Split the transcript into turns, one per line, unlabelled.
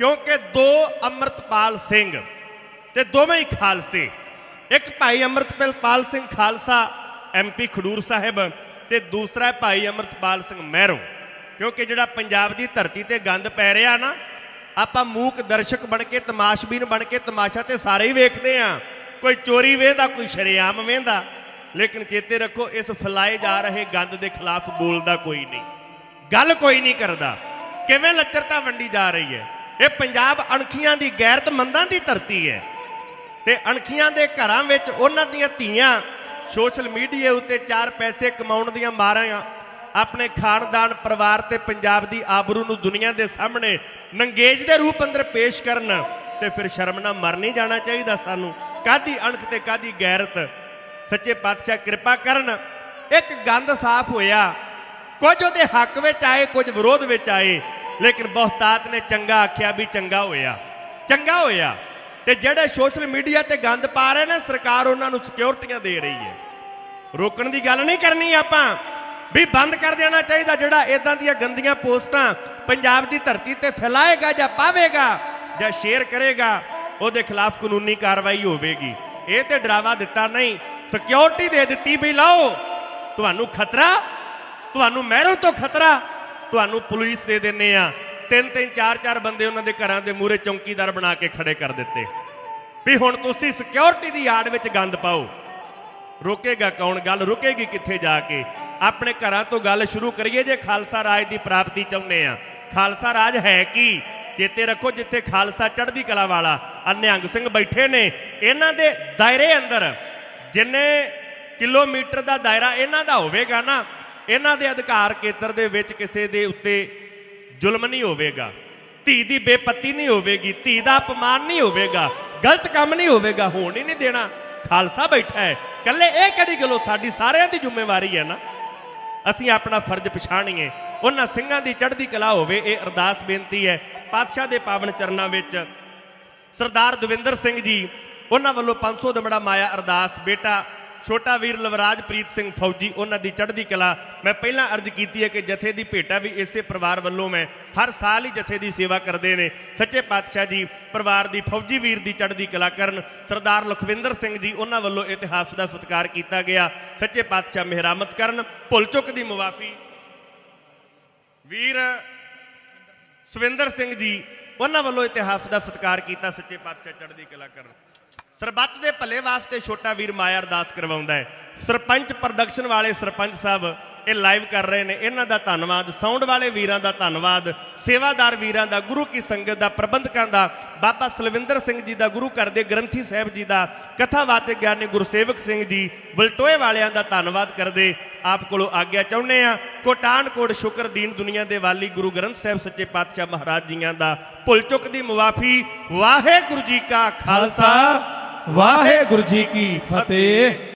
ਕਿਉਂਕਿ ਦੋ ਅੰਮ੍ਰਿਤਪਾਲ ਸਿੰਘ ਤੇ ਦੋਵੇਂ ਹੀ ਖਾਲਸੇ। ਇੱਕ ਭਾਈ ਅੰਮ੍ਰਿਤਪਾਲ ਸਿੰਘ ਖਾਲਸਾ ਐਮਪੀ ਖਡੂਰ ਸਾਹਿਬ ਤੇ ਦੂਸਰਾ ਹੈ ਭਾਈ ਅੰਮ੍ਰਿਤਪਾਲ ਸਿੰਘ ਮਹਿਰੋਂ। ਕਿਉਂਕਿ ਜਿਹੜਾ ਪੰਜਾਬ ਦੀ ਧਰਤੀ ਤੇ ਗੰਦ ਪੈ ਰਿਹਾ ਨਾ, ਆਪਾਂ ਮੂਕ ਦਰਸ਼ਕ ਬਣ ਕੇ, ਤਮਾਸ਼ਬੀਨ ਬਣ ਕੇ ਤਮਾਸ਼ਾ ਤੇ ਸਾਰੇ ਹੀ ਵੇਖਦੇ ਆ ਕੋਈ ਚੋਰੀ ਵੇਂਦਾ, ਕੋਈ ਸ਼ਰੇਆਮ ਵੇਂਦਾ। ਲੇਕਿਨ ਚੇਤੇ ਰੱਖੋ, ਇਸ ਫਲਾਏ ਜਾ ਰਹੇ ਗੰਦ ਦੇ ਖਿਲਾਫ ਬੋਲਦਾ ਕੋਈ ਨਹੀਂ। ਗੱਲ ਕੋਈ ਨਹੀਂ ਕਰਦਾ। ਕਿਵੇਂ ਲੱਚਰਤਾ ਵੰਡੀ ਜਾ ਰਹੀ ਹੈ? ਇਹ ਪੰਜਾਬ ਅਣਖੀਆਂ ਦੀ ਗੈਰਤਮੰਦਾਂ ਦੀ ਧਰਤੀ ਹੈ। ਤੇ ਅਣਖੀਆਂ ਦੇ ਘਰਾਂ ਵਿੱਚ ਉਹਨਾਂ ਦੀਆਂ ਧੀਆਂ ਸੋਸ਼ਲ ਮੀਡੀਆ ਉੱਤੇ ਚਾਰ ਪੈਸੇ ਕਮਾਉਣ ਦੀਆਂ ਮਾਰਾਂ ਆਪਣੇ ਖਾਨਦਾਨ ਪਰਿਵਾਰ ਤੇ ਪੰਜਾਬ ਦੀ ਆਬਰੂ ਨੂੰ ਦੁਨੀਆ ਦੇ ਸਾਹਮਣੇ ਨੰਗੇਜ ਦੇ ਰੂਪ ਅੰਦਰ ਪੇਸ਼ ਕਰਨ ਤੇ ਫਿਰ ਸ਼ਰਮ ਨਾਲ ਮਰ ਨਹੀਂ ਜਾਣਾ ਚਾਹੀਦਾ ਸਾਨੂੰ। ਕਾਦੀ ਅਣਖ ਤੇ ਕਾਦੀ ਗੈਰਤ? ਸੱਚੇ ਪਾਤਸ਼ਾਹ ਕਿਰਪਾ ਕਰਨ, ਇੱਕ ਗੰਦ ਸਾਫ਼ ਹੋਇਆ। ਕੁਝ ਉਹਦੇ ਹੱਕ ਵਿੱਚ ਆਏ, ਕੁਝ ਵਿਰੋਧ ਵਿੱਚ ਆਏ। ਲੇਕਿਨ ਬਹੁਤਾਤ ਨੇ ਚੰਗਾ ਆਖਿਆ ਵੀ ਚੰਗਾ ਹੋਇਆ। ਚੰਗਾ ਹੋਇਆ। ਤੇ ਜਿਹੜੇ ਸੋਸ਼ਲ ਮੀਡੀਆ ਤੇ ਗੰਦ ਪਾ ਰਹੇ ਨੇ, ਸਰਕਾਰ ਉਹਨਾਂ ਨੂੰ ਸਿਕਿਉਰਟੀਆਂ ਦੇ ਰਹੀ ਹੈ। ਰੋਕਣ ਦੀ ਗੱਲ ਨਹੀਂ ਕਰਨੀ ਆਪਾਂ। ਵੀ ਬੰਦ ਕਰ ਦੇਣਾ ਚਾਹੀਦਾ ਜਿਹੜਾ ਇਦਾਂ ਦੀਆਂ ਗੰਦੀਆਂ ਪੋਸਟਾਂ ਪੰਜਾਬ ਦੀ ਧਰਤੀ ਤੇ ਫੈਲਾਏਗਾ ਜਾਂ ਪਾਵੇਗਾ ਜਾਂ ਸ਼ੇਅਰ ਕਰੇਗਾ, ਉਹਦੇ ਖਿਲਾਫ ਕਾਨੂੰਨੀ ਕਾਰਵਾਈ ਹੋਵੇਗੀ। ਇਹ ਤੇ ਡਰਾਵਾ ਦਿੱਤਾ ਨਹੀਂ। ਸਿਕਿਉਰਿਟੀ ਦੇ ਦਿੱਤੀ ਵੀ ਲਾਓ। ਤੁਹਾਨੂੰ ਖਤਰਾ, ਤੁਹਾਨੂੰ ਮਹਿਰੋਂ ਤੋਂ ਖਤਰਾ। ਤੁਹਾਨੂੰ ਪੁਲਿਸ ਦੇ ਦਿੰਨੇ ਆ। ਤਿੰਨ ਤਿੰਨ, ਚਾਰ ਚਾਰ ਬੰਦੇ ਉਹਨਾਂ ਦੇ ਘਰਾਂ ਦੇ ਮੂਹਰੇ ਚੌਕੀਦਾਰ ਬਣਾ ਕੇ ਖੜੇ ਕਰ ਦਿੱਤੇ। ਵੀ ਹੁਣ ਤੁਸੀਂ ਸਿਕਿਉਰਿਟੀ ਦੀ ਆੜ ਵਿੱਚ ਗੰਦ ਪਾਓ। ਰੋਕੇਗਾ ਕੌਣ? ਗੱਲ ਰੁਕੇਗੀ ਕਿੱਥੇ ਜਾ ਕੇ? ਆਪਣੇ ਘਰਾਂ ਤੋਂ ਗੱਲ ਸ਼ੁਰੂ ਕਰੀਏ ਜੇ ਖਾਲਸਾ ਰਾਜ ਦੀ ਪ੍ਰਾਪਤੀ ਚਾਹੁੰਦੇ ਆ। ਖਾਲਸਾ ਰਾਜ ਹੈ ਕੀ? ਚੇਤੇ ਰੱਖੋ ਜਿੱਥੇ ਖਾਲਸਾ ਚੜ੍ਹਦੀ ਕਲਾ ਵਾਲਾ, ਅਨਿਹੰਗ ਸਿੰਘ ਬੈਠੇ ਨੇ, ਇਹਨਾਂ ਦੇ ਦਾਇਰੇ ਅੰਦਰ। ਜਿੰਨੇ ਕਿਲੋਮੀਟਰ ਦਾ ਦਾਇਰਾ ਇਹਨਾਂ ਦਾ ਹੋਵੇਗਾ ਨਾ ਇਹਨਾਂ ਦੇ ਅਧਿਕਾਰ ਖੇਤਰ ਦੇ ਵਿੱਚ ਕਿਸੇ ਦੇ ਉੱਤੇ ਜ਼ੁਲਮ ਨਹੀਂ ਹੋਵੇਗਾ। ਧੀ ਦੀ ਬੇਪੱਤੀ ਨਹੀਂ ਹੋਵੇਗੀ, ਧੀ ਦਾ ਅਪਮਾਨ ਨਹੀਂ ਹੋਵੇਗਾ, ਗਲਤ ਕੰਮ ਨਹੀਂ ਹੋਵੇਗਾ, ਹੋਣ ਹੀ ਨਹੀਂ ਦੇਣਾ। ਖਾਲਸਾ ਬੈਠਾ ਹੈ। ਕੱਲੇ ਇਹ ਕਿਹੜੀ ਗੱਲੋਂ? ਸਾਡੀ ਸਾਰਿਆਂ ਦੀ ਜ਼ਿੰਮੇਵਾਰੀ ਹੈ ਨਾ। ਅਸੀਂ ਆਪਣਾ ਫਰਜ਼ ਪਛਾਣੀਏ। ਉਹਨਾਂ ਸਿੰਘਾਂ ਦੀ ਚੜ੍ਹਦੀ ਕਲਾ ਹੋਵੇ, ਇਹ ਅਰਦਾਸ ਬੇਨਤੀ ਹੈ। ਪਾਤਸ਼ਾਹ ਦੇ ਪਾਵਨ ਚਰਨਾਂ ਵਿੱਚ ਸਰਦਾਰ ਦਵਿੰਦਰ ਸਿੰਘ ਜੀ, ਉਹਨਾਂ ਵੱਲੋਂ 500 ਦਮੜਾ ਮਾਇਆ ਅਰਦਾਸ। ਬੇਟਾ ਛੋਟਾ ਵੀਰ ਲਵਰਾਜਪ੍ਰੀਤ ਸਿੰਘ ਫੌਜੀ, ਉਹਨਾਂ ਦੀ ਚੜ੍ਹਦੀ ਕਲਾ। ਮੈਂ ਪਹਿਲਾਂ ਅਰਜ਼ ਕੀਤੀ ਹੈ ਕਿ ਜਥੇ ਦੀ ਭੇਟਾ ਵੀ ਇਸੇ ਪਰਿਵਾਰ ਵੱਲੋਂ ਮੈਂ ਹਰ ਸਾਲ ਹੀ ਜਥੇ ਦੀ ਸੇਵਾ ਕਰਦੇ ਨੇ। ਸੱਚੇ ਪਾਤਸ਼ਾਹ ਜੀ, ਪਰਿਵਾਰ ਦੀ ਫੌਜੀ ਵੀਰ ਦੀ ਚੜ੍ਹਦੀ ਕਲਾ ਕਰਨ, ਸਰਦਾਰ ਲਖਵਿੰਦਰ ਸਿੰਘ ਜੀ, ਉਹਨਾਂ ਵੱਲੋਂ ਇਤਿਹਾਸ ਦਾ ਸਤਿਕਾਰ ਕੀਤਾ ਗਿਆ। ਸੱਚੇ ਪਾਤਸ਼ਾਹ ਮਿਹਰਾਮਤ ਕਰਨ, ਭੁੱਲ ਚੁੱਕ ਦੀ ਮੁਆਫੀ। ਵੀਰ ਸਵਿੰਦਰ ਸਿੰਘ ਜੀ, ਉਹਨਾਂ ਵੱਲੋਂ ਇਤਿਹਾਸ ਦਾ ਸਤਿਕਾਰ ਕੀਤਾ, ਸੱਚੇ ਪਾਤਸ਼ਾਹ ਚੜ੍ਹਦੀ ਕਲਾ ਕਰਨ। ਸਰਬੱਤ ਦੇ ਭਲੇ ਵਾਸਤੇ ਛੋਟਾ ਵੀਰ ਮਾਇਆ ਅਰਦਾਸ ਕਰਵਾਉਂਦਾ ਹੈ। ਸਰਪੰਚ ਪ੍ਰੋਡਕਸ਼ਨ ਵਾਲੇ ਸਰਪੰਚ ਸਾਹਿਬ, ਇਹ ਲਾਈਵ ਕਰ ਰਹੇ ਨੇ। ਇਹਨਾਂ ਦਾ ਧੰਨਵਾਦ ਸਾਊਂਡ ਵਾਲੇ ਵੀਰਾਂ ਦਾ ਧੰਨਵਾਦ, ਸੇਵਾਦਾਰ ਵੀਰਾਂ ਦਾ, ਗੁਰੂ ਕੀ ਸੰਗਤ ਦਾ, ਪ੍ਰਬੰਧਕਾਂ ਦਾ, ਬਾਬਾ ਸਲਵਿੰਦਰ ਸਿੰਘ ਜੀ ਦਾ, ਗੁਰੂ ਘਰ ਦੇ ਗ੍ਰੰਥੀ ਸਾਹਿਬ ਜੀ ਦਾ ਕਥਾਵਾਚਕ ਗਿਆਨੀ ਗੁਰਸੇਵਕ ਸਿੰਘ ਜੀ, ਵਲਟੋਏ ਵਾਲਿਆਂ ਦਾ ਧੰਨਵਾਦ ਕਰਦੇ ਆਪ ਕੋਲੋਂ ਆਗਿਆ ਚਾਹੁੰਦੇ ਆ ਕੋਟਾਨ ਕੋਟ ਸ਼ੁਕਰ ਦੀਨ ਦੁਨੀਆ ਦੇ ਵਾਲੀ ਗੁਰੂ ਗ੍ਰੰਥ ਸਾਹਿਬ ਸੱਚੇ ਪਾਤਸ਼ਾਹ ਮਹਾਰਾਜ ਜੀਆਂ ਦਾ ਭੁੱਲ ਚੁੱਕ ਦੀ ਮੁਆਫੀ। ਵਾਹਿਗੁਰੂ ਜੀ ਕਾ ਖਾਲਸਾ
ਖਾਲਸਾ। ਵਾਹਿਗੁਰੂ ਜੀ ਕੀ ਫਤਿਹ।